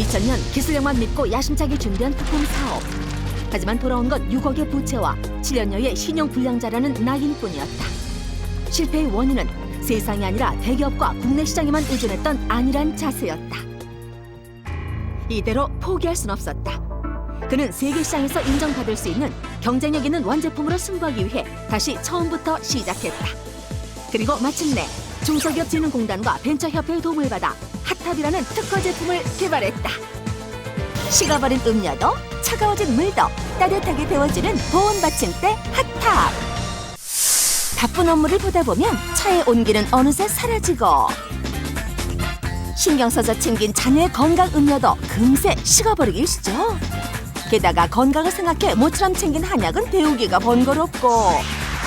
2000년 기술력만 믿고 야심차게 준비한 부품 사업. 하지만 돌아온 건 6억의 부채와 7년여의 신용 불량자라는 낙인뿐이었다. 실패의 원인은 세상이 아니라 대기업과 국내 시장에만 의존했던 안일한 자세였다. 이대로 포기할 순 없었다. 그는 세계 시장에서 인정받을 수 있는 경쟁력 있는 완제품으로 승부하기 위해 다시 처음부터 시작했다. 그리고 마침내 중소기업진흥공단과 벤처협회의 도움을 받아 핫탑이라는 특허 제품을 개발했다. 식어버린 음료도 차가워진 물도 따뜻하게 데워주는 보온 받침대 핫탑. 바쁜 업무를 보다 보면 차의 온기는 어느새 사라지고 신경 써서 챙긴 자녀의 건강 음료도 금세 식어버리기 일시죠. 게다가 건강을 생각해 모처럼 챙긴 한약은 데우기가 번거롭고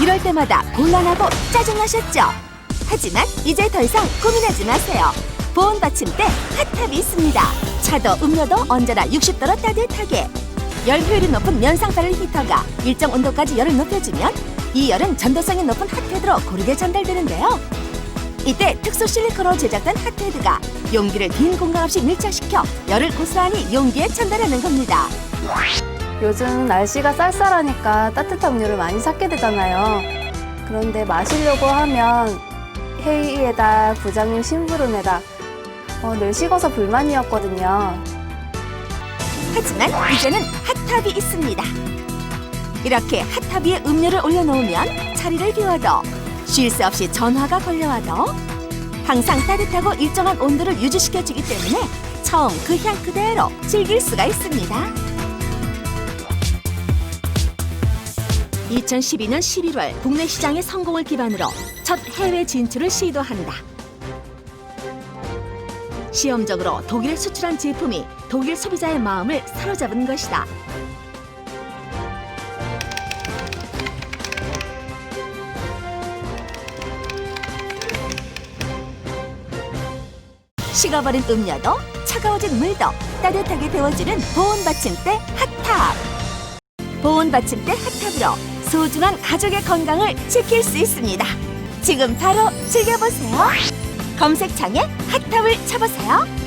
이럴 때마다 곤란하고 짜증나셨죠? 하지만 이제 더 이상 고민하지 마세요. 보온 받침대 핫탑이 있습니다. 차도 음료도 언제나 60도로 따뜻하게 열 효율이 높은 면상파를 히터가 일정 온도까지 열을 높여주면 이 열은 전도성이 높은 핫헤드로 고르게 전달되는데요. 이때 특수 실리콘으로 제작된 핫헤드가 용기를 빈 공간 없이 밀착시켜 열을 고스란히 용기에 전달하는 겁니다. 요즘 날씨가 쌀쌀하니까 따뜻한 음료를 많이 찾게 되잖아요. 그런데 마시려고 하면 회의에다 부장님 심부름에다 어, 늘 식어서 불만이었거든요. 하지만 이제는 핫탑이 있습니다. 이렇게 핫탑 위에 음료를 올려놓으면 자리를 비워도 쉴 새 없이 전화가 걸려와도 항상 따뜻하고 일정한 온도를 유지시켜주기 때문에 처음 그 향 그대로 즐길 수가 있습니다. 2012년 11월 국내 시장의 성공을 기반으로 첫 해외 진출을 시도한다. 시험적으로 독일에 수출한 제품이 독일 소비자의 마음을 사로잡은 것이다. 식어버린 음료도 차가워진 물도 따뜻하게 데워주는 보온 받침대 핫탑. 보온 받침대 핫탑으로 소중한 가족의 건강을 지킬 수 있습니다. 지금 바로 즐겨보세요. 검색창에 핫탑을 쳐보세요.